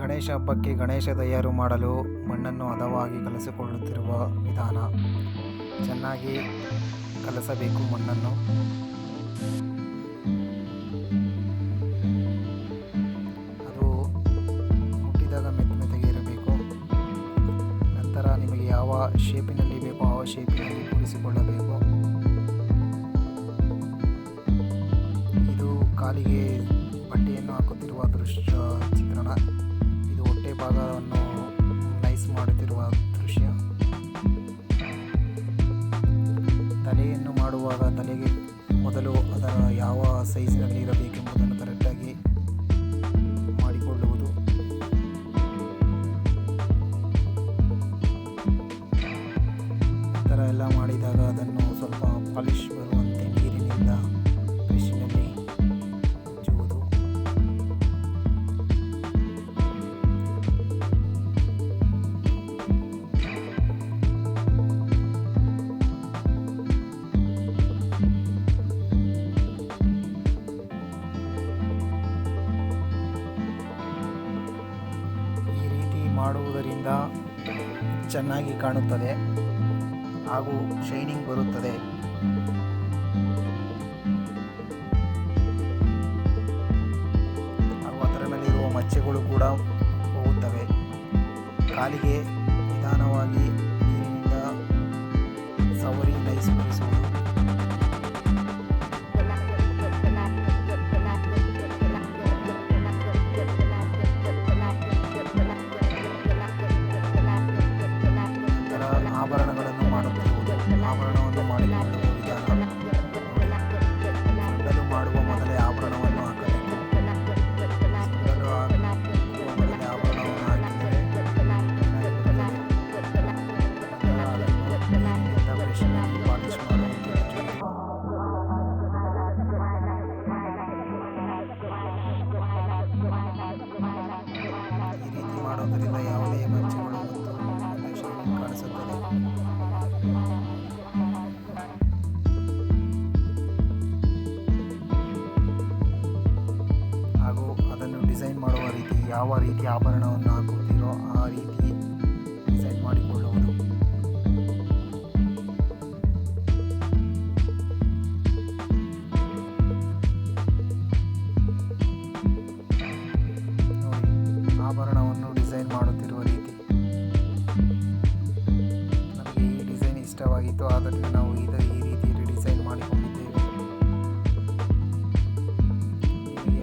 ಗಣೇಶ ಹಬ್ಬಕ್ಕೆ ಗಣೇಶ ತಯಾರು ಮಾಡಲು ಮಣ್ಣನ್ನು ಹದವಾಗಿ ಕಲಸಿಕೊಳ್ಳುತ್ತಿರುವ ವಿಧಾನ. ಚೆನ್ನಾಗಿ ಕಲಸಬೇಕು ಮಣ್ಣನ್ನು. ಅದು ಮುಟ್ಟಿದಾಗ ಮೆತ್ತ ಮೆತ್ತಗೆ ಇರಬೇಕು. ನಂತರ ನಿಮಗೆ ಯಾವ ಶೇಪಿನಲ್ಲಿ ಬೇಕೋ ಆ ಶೇಪಿನಲ್ಲಿ ಕೂಡಿಸಿಕೊಳ್ಳಬೇಕು ಇದು ಕಾಲಿಗೆ ಬಟ್ಟೆಯನ್ನು ಹಾಕುತ್ತಿರುವ ದೃಶ್ಯ. ಭಾಗವನ್ನು ನೈಸ್ ಮಾಡುತ್ತಿರುವ ದೃಶ್ಯ. ತಲೆಯನ್ನು ಮಾಡುವಾಗ ತಲೆಗೆ ಮೊದಲು ಅದರ ಯಾವ ಸೈಜ್ನಲ್ಲಿ ಇರಬೇಕೆಂಬುದನ್ನು ಕರೆಕ್ಟಾಗಿ ಮಾಡಿಕೊಳ್ಳುವುದು. ಈ ಥರ ಎಲ್ಲ ಮಾಡಿದಾಗ ಅದನ್ನು ಸ್ವಲ್ಪ ಪಾಲಿಶ್ ಬರುವಂತೆ ಮಾಡುವುದರಿಂದ ಚೆನ್ನಾಗಿ ಕಾಣುತ್ತದೆ ಹಾಗೂ ಶೈನಿಂಗ್ ಬರುತ್ತದೆ. ಹಾಗೂ ಅದರ ಮೇಲಿರುವ ಮಚ್ಚೆಗಳು ಕೂಡ ಹೋಗುತ್ತವೆ. ಕಾಲಿಗೆ ಮಾಡೋದರಿಂದ ಯಾವುದೇ ಮಚ್ಚೆಗಳು ಮತ್ತು ಶೈನಿಂಗ್ ಕಾಣಿಸುತ್ತದೆ. ಹಾಗೂ ಅದನ್ನು ಡಿಸೈನ್ ಮಾಡುವ ರೀತಿ ಯಾವ ರೀತಿ ಆಭರಣವನ್ನು ಹಾಕುತ್ತೀರೋ ಆ ರೀತಿ ಇಷ್ಟವಾಗಿತ್ತು ಆದ್ದರಿಂದ ನಾವು ಈಗ ಈ ರೀತಿ ಡಿಸೈನ್ ಮಾಡಿಕೊಂಡಿದ್ದೇವೆ.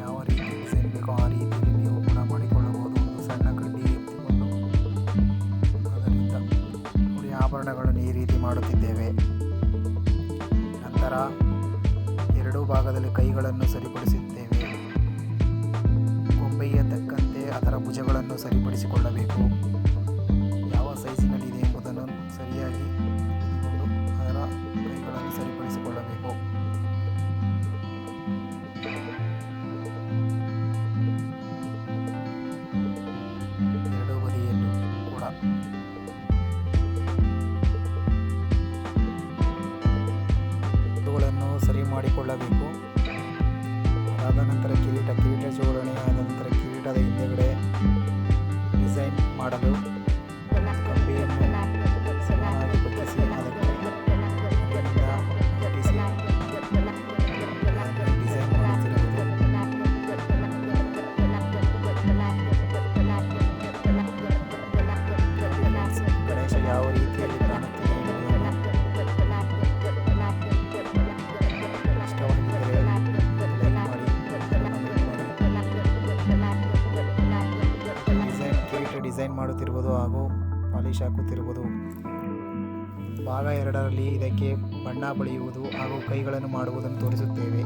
ಯಾವ ರೀತಿ ಡಿಸೈನ್ ಬೇಕೋ ಆ ರೀತಿಯಲ್ಲಿ ನೀವು ಕೂಡ ಮಾಡಿಕೊಳ್ಳಬಹುದು ಒಂದು ಸಣ್ಣ ಕಡ್ಡಿ ಎತ್ತಿಕೊಂಡು. ಅದರಿಂದ ನೋಡಿ ಆಭರಣಗಳನ್ನು ಈ ರೀತಿ ಮಾಡುತ್ತಿದ್ದೇವೆ. ನಂತರ ಎರಡೂ ಭಾಗದಲ್ಲಿ ಕೈಗಳನ್ನು ಸರಿಪಡಿಸುತ್ತೇವೆ ಗೊಂಬೆಯ ತಕ್ಕಂತೆ ಅದರ ಭುಜಗಳನ್ನು ಸರಿಪಡಿಸಿಕೊಳ್ಳಬೇಕು. ಇವುಗಳನ್ನು ಸರಿ ಮಾಡಿಕೊಳ್ಳಬೇಕು. ಅದಾದ ನಂತರ ಕಿರೀಟ ಕಿರೀಟ ಜೋಡಣೆ ಆದ ನಂತರ ಕಿರೀಟದ ಹಿಂದೆಗಡೆ ಡಿಸೈನ್ ಮಾಡಲು ಮಾಡುತ್ತಿರುವುದು ಹಾಗೂ ಪಾಲಿಶ್ ಹಾಕುತ್ತಿರುವುದು. ಭಾಗ ಎರಡರಲ್ಲಿ ಇದಕ್ಕೆ ಬಣ್ಣ ಬಳಿಯುವುದು ಹಾಗೂ ಕೈಗಳನ್ನು ಮಾಡುವುದನ್ನು ತೋರಿಸುತ್ತೇವೆ.